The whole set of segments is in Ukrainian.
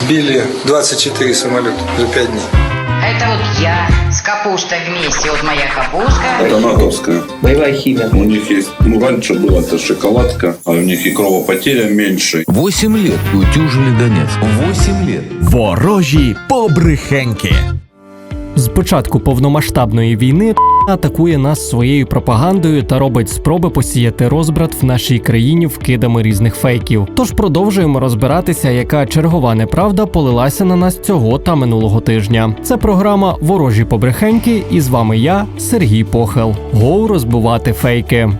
Сбили 24 самолета за 5 дней. Это вот я с капустой вместе. Вот моя капустка. Это натовская. Боевая химия. У них есть, ну, раньше была это шоколадка, а у них и кровопотеря меньше. Восемь лет утюжили Донецк. Восемь лет. Ворожі побрехеньки. Початку повномасштабної війни атакує нас своєю пропагандою та робить спроби посіяти розбрат в нашій країні вкидами різних фейків. Тож продовжуємо розбиратися, яка чергова неправда полилася на нас цього та минулого тижня. Це програма Ворожі побрехеньки, і з вами я, Сергій Похел. Гоу розбивати фейки.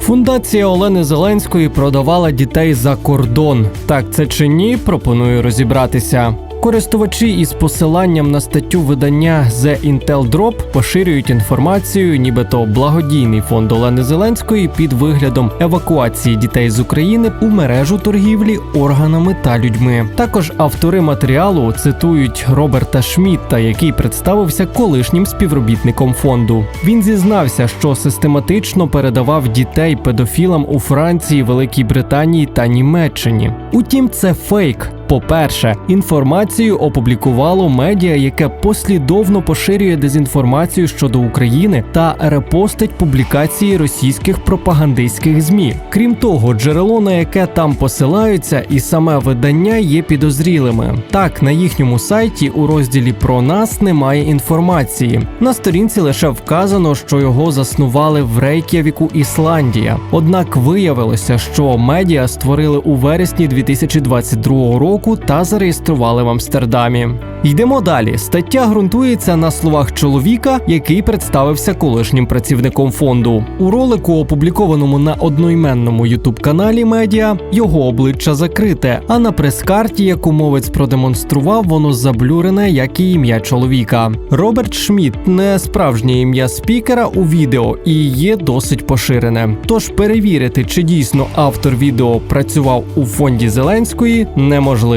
Фундація Олени Зеленської продавала дітей за кордон. Так це чи ні? Пропоную розібратися. Користувачі із посиланням на статтю видання The Intel Drop поширюють інформацію, нібито благодійний фонд Олени Зеленської під виглядом евакуації дітей з України у мережу торгівлі органами та людьми. Також автори матеріалу цитують Роберта Шмітта, який представився колишнім співробітником фонду. Він зізнався, що систематично передавав дітей педофілам у Франції, Великій Британії та Німеччині. Утім, це фейк. По-перше, інформацію опублікувало медіа, яке послідовно поширює дезінформацію щодо України та репостить публікації російських пропагандистських змі. Крім того, джерело, на яке там посилаються, і саме видання є підозрілими. Так, на їхньому сайті у розділі про нас немає інформації. На сторінці лише вказано, що його заснували в Рейк'явіку, Ісландія. Однак виявилося, що медіа створили у вересні 2022 року та зареєстрували в Амстердамі. Йдемо далі. Стаття ґрунтується на словах чоловіка, який представився колишнім працівником фонду. У ролику, опублікованому на одноіменному ютуб-каналі медіа, його обличчя закрите. А на прес-карті, яку мовець продемонстрував, воно заблюрене, як і ім'я чоловіка. Роберт Шмідт не справжнє ім'я спікера у відео і є досить поширене. Тож перевірити, чи дійсно автор відео працював у фонді Зеленської, неможливо.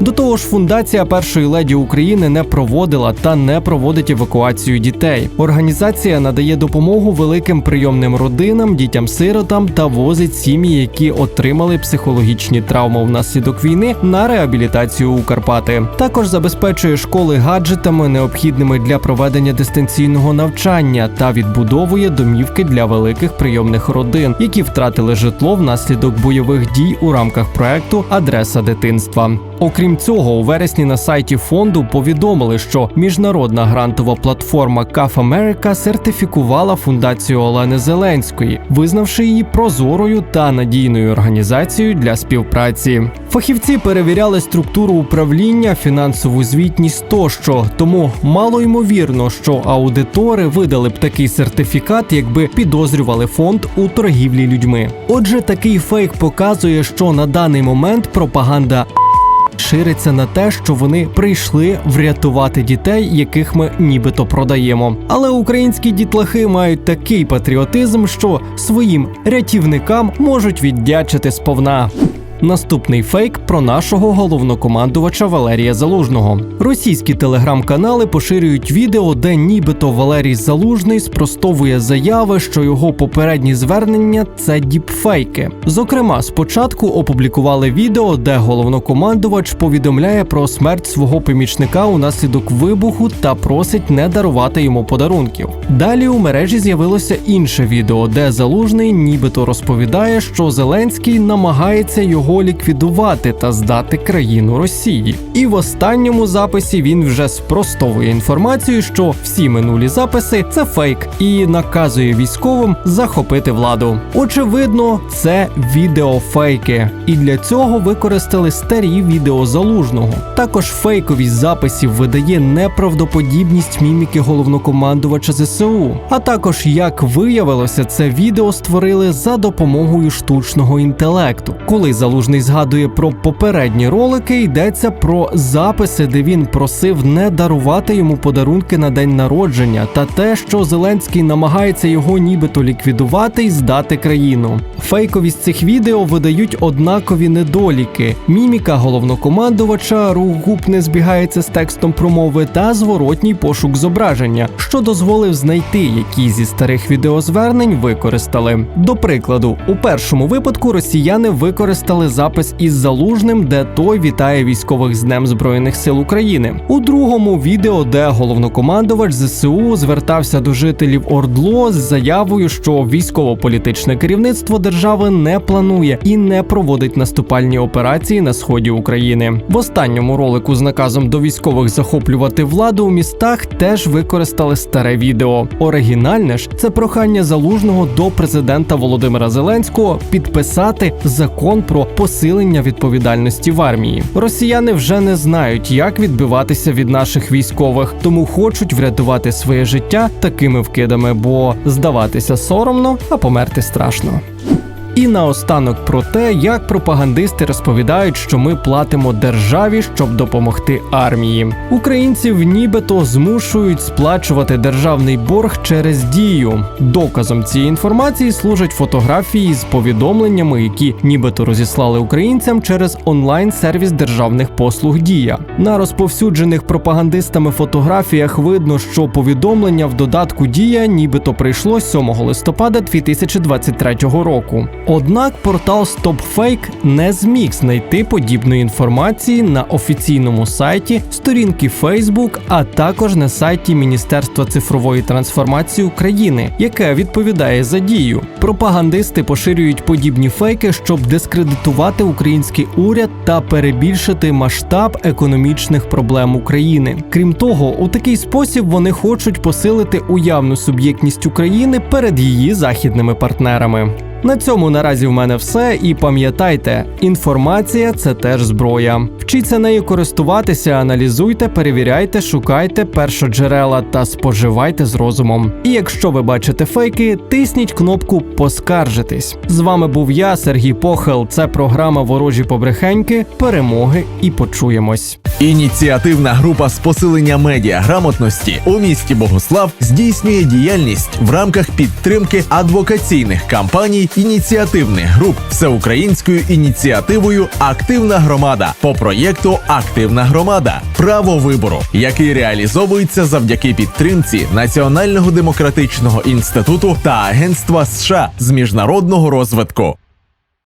До того ж, фундація першої леді України не проводила та не проводить евакуацію дітей. Організація надає допомогу великим прийомним родинам, дітям-сиротам та возить сім'ї, які отримали психологічні травми внаслідок війни на реабілітацію у Карпати. Також забезпечує школи гаджетами, необхідними для проведення дистанційного навчання, та відбудовує домівки для великих прийомних родин, які втратили житло внаслідок бойових дій у рамках проекту Адреса дитинства. Окрім цього, у вересні на сайті фонду повідомили, що міжнародна грантова платформа CAF America сертифікувала фундацію Олени Зеленської, визнавши її прозорою та надійною організацією для співпраці. Фахівці перевіряли структуру управління, фінансову звітність тощо, тому мало ймовірно, що аудитори видали б такий сертифікат, якби підозрювали фонд у торгівлі людьми. Отже, такий фейк показує, що на даний момент пропаганда шириться на те, що вони прийшли врятувати дітей, яких ми нібито продаємо. Але українські дітлахи мають такий патріотизм, що своїм рятівникам можуть віддячити сповна. Наступний фейк про нашого головнокомандувача Валерія Залужного. Російські телеграм-канали поширюють відео, де нібито Валерій Залужний спростовує заяви, що його попередні звернення це діпфейки. Зокрема, спочатку опублікували відео, де головнокомандувач повідомляє про смерть свого помічника унаслідок вибуху та просить не дарувати йому подарунків. Далі у мережі з'явилося інше відео, де залужний нібито розповідає, що Зеленський намагається його ліквідувати та здати країну Росії. І в останньому записі він вже спростовує інформацію, що всі минулі записи це фейк, і наказує військовим захопити владу. Очевидно, це відеофейки, і для цього використали старі відео залужного. Також фейковість записів видає неправдоподібність міміки головнокомандувача ЗСУ. А також, як виявилося, це відео створили за допомогою штучного інтелекту. Коли залужний згадує про попередні ролики, йдеться про записи, де він просив не дарувати йому подарунки на день народження, та те, що Зеленський намагається його нібито ліквідувати і здати країну. Фейковість цих відео видають однакові недоліки. Міміка головнокомандувача, рух губ не збігається з текстом промови та зворотній пошук зображення, що дозволив знайти, які зі старих відеозвернень використали. До прикладу, у першому випадку росіяни використали виклали запис із залужним, де той вітає військових з Днем Збройних сил України. У другому відео, де головнокомандувач ЗСУ звертався до жителів Ордло з заявою, що військово-політичне керівництво держави не планує і не проводить наступальні операції на сході України. В останньому ролику з наказом до військових захоплювати владу у містах теж використали старе відео. Оригінальне ж це прохання залужного до президента Володимира Зеленського підписати закон про посилення відповідальності в армії. Росіяни вже не знають, як відбиватися від наших військових, тому хочуть врятувати своє життя такими вкидами, бо здаватися соромно, а померти страшно. І наостанок про те, як пропагандисти розповідають, що ми платимо державі, щоб допомогти армії. Українців нібито змушують сплачувати державний борг через дію. Доказом цієї інформації служать фотографії з повідомленнями, які нібито розіслали українцям через онлайн-сервіс державних послуг Дія. На розповсюджених пропагандистами фотографіях видно, що повідомлення в додатку Дія нібито прийшло 7 листопада 2023 року. Однак портал StopFake не зміг знайти подібної інформації на офіційному сайті, сторінки Facebook, а також на сайті Міністерства цифрової трансформації України, яке відповідає за дію. Пропагандисти поширюють подібні фейки, щоб дискредитувати український уряд та перебільшити масштаб економічних проблем України. Крім того, у такий спосіб вони хочуть посилити уявну суб'єктність України перед її західними партнерами. На цьому наразі в мене все. І пам'ятайте, інформація це теж зброя. Вчіться нею користуватися, аналізуйте, перевіряйте, шукайте першоджерела та споживайте з розумом. І якщо ви бачите фейки, тисніть кнопку Поскаржитись. З вами був я, Сергій Похел. Це програма Ворожі побрехеньки, перемоги і почуємось. Ініціативна група з посилення медіаграмотності у місті Богослав здійснює діяльність в рамках підтримки адвокаційних кампаній ініціативних груп всеукраїнською ініціативою Активна громада по проєкту Активна громада право вибору, який реалізовується завдяки підтримці Національного демократичного інституту та Агентства США з міжнародного розвитку.